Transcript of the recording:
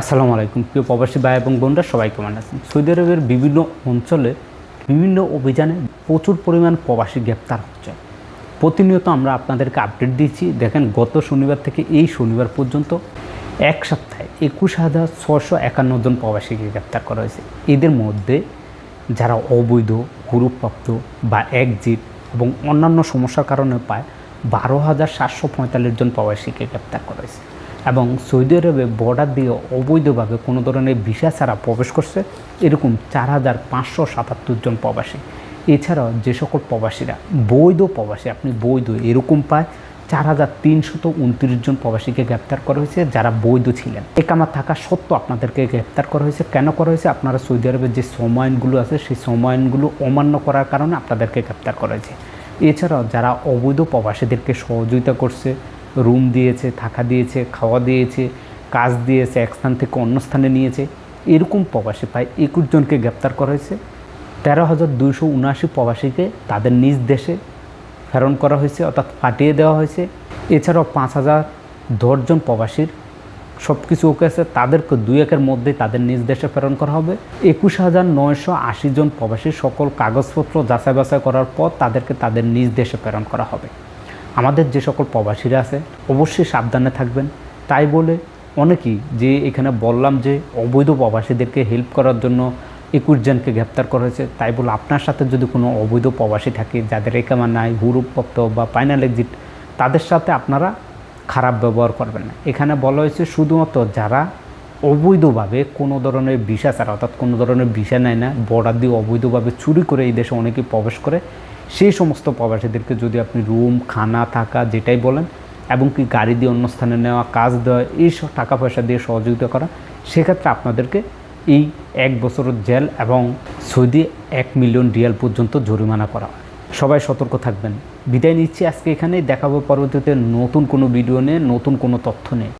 আসসালামু আলাইকুম। প্রিয় প্রবাসী ভাই এবং বোনরা, সবাই কেমন আছেন? সৌদি আরবের বিভিন্ন অঞ্চলে বিভিন্ন অভিযানে প্রচুর পরিমাণ প্রবাসী গ্রেপ্তার হচ্ছে। প্রতিনিয়ত আমরা আপনাদেরকে আপডেট দিচ্ছি। দেখেন, গত শনিবার থেকে এই শনিবার পর্যন্ত এক সপ্তাহে একুশ হাজার ছশো একান্ন জন প্রবাসীকে গ্রেপ্তার করা হয়েছে। এদের মধ্যে যারা অবৈধ গ্রুপপ্রাপ্ত বা একজিট এবং অন্যান্য সমস্যার কারণে পায়, বারো হাজার সাতশো পঁয়তাল্লিশ জন প্রবাসীকে গ্রেপ্তার করা হয়েছে। এবং সৌদি আরবে বর্ডার দিয়ে অবৈধভাবে কোনো ধরনের ভিসা ছাড়া প্রবেশ করছে, এরকম চার হাজার পাঁচশো সাতাত্তর জন প্রবাসী। এছাড়াও যে সকল প্রবাসীরা, বৈধ প্রবাসী, আপনি বৈধ এরকম পায়, চার হাজার তিনশত উনত্রিশ জন প্রবাসীকে গ্রেপ্তার করা হয়েছে যারা বৈধ ছিলেন। একামা থাকা সত্ত্বেও আপনাদেরকে গ্রেপ্তার করা হয়েছে। কেন করা হয়েছে? আপনারা সৌদি আরবের যে সময়নগুলো আছে, সেই সময়নগুলো অমান্য করার কারণে আপনাদেরকে গ্রেপ্তার করা হয়েছে। এছাড়াও যারা অবৈধ প্রবাসীদেরকে সহযোগিতা করছে রুম দিয়েছে, থাকা দিয়েছে, খাওয়া দিয়েছে, কাজ দিয়েছে, এক স্থান থেকে অন্য স্থানে নিয়েছে। এরকম প্রবাসী প্রায় একুশ জনকে গ্রেপ্তার করা হয়েছে। তেরো হাজার দুইশো উনআশি প্রবাসীকে তাদের নিজ দেশে প্রেরণ করা হয়েছে, অর্থাৎ পাঠিয়ে দেওয়া হয়েছে। এছাড়াও পাঁচ হাজার দশজন প্রবাসীর সব কিছু ওকে আছে, তাদেরকে দুই একের মধ্যে তাদের নিজ দেশে প্রেরণ করা হবে। একুশ হাজার নয়শো আশি জন প্রবাসীর সকল কাগজপত্র যাচাই বাছাই করার পর তাদেরকে তাদের নিজ দেশে প্রেরণ করা হবে। আমাদের যে সকল প্রবাসীরা আছে, অবশ্যই সাবধানে থাকবেন। তাই বলে অনেকেই যে এখানে বললাম যে অবৈধ প্রবাসীদেরকে হেল্প করার জন্য একুশ জনকে গ্রেপ্তার করা হয়েছে, তাই বলে আপনার সাথে যদি কোনো অবৈধ প্রবাসী থাকে, যাদের একামা নাই গ্রুপপত্র বা ফাইনাল এক্সিট তাদের সাথে আপনারা খারাপ ব্যবহার করবেন না। এখানে বলা হয়েছে শুধুমাত্র যারা অবৈধভাবে কোনো ধরনের ভিসা ছাড়া, অর্থাৎ কোনো ধরনের ভিসা নেয় না বর্ডার দিয়ে অবৈধভাবে চুরি করে এই দেশে অনেকে প্রবেশ করে সেই সমস্ত প্রবাসীদেরকে যদি আপনি রুম, খানা, থাকা যেটাই বলেন এবং কি গাড়ি দিয়ে অন্য স্থানে নেওয়া, কাজ দেওয়া, এই সব টাকা পয়সা দিয়ে সহযোগিতা করা, সেক্ষেত্রে আপনাদেরকে এই এক বছরের জেল এবং সৌদি এক মিলিয়ন রিয়াল পর্যন্ত জরিমানা করা। সবাই সতর্ক থাকবেন। বিদায় নিচ্ছি আজকে এখানেই। দেখাবো পরবর্তীতে নতুন কোনো ভিডিও নিয়ে, নতুন কোনো তথ্য নিয়ে।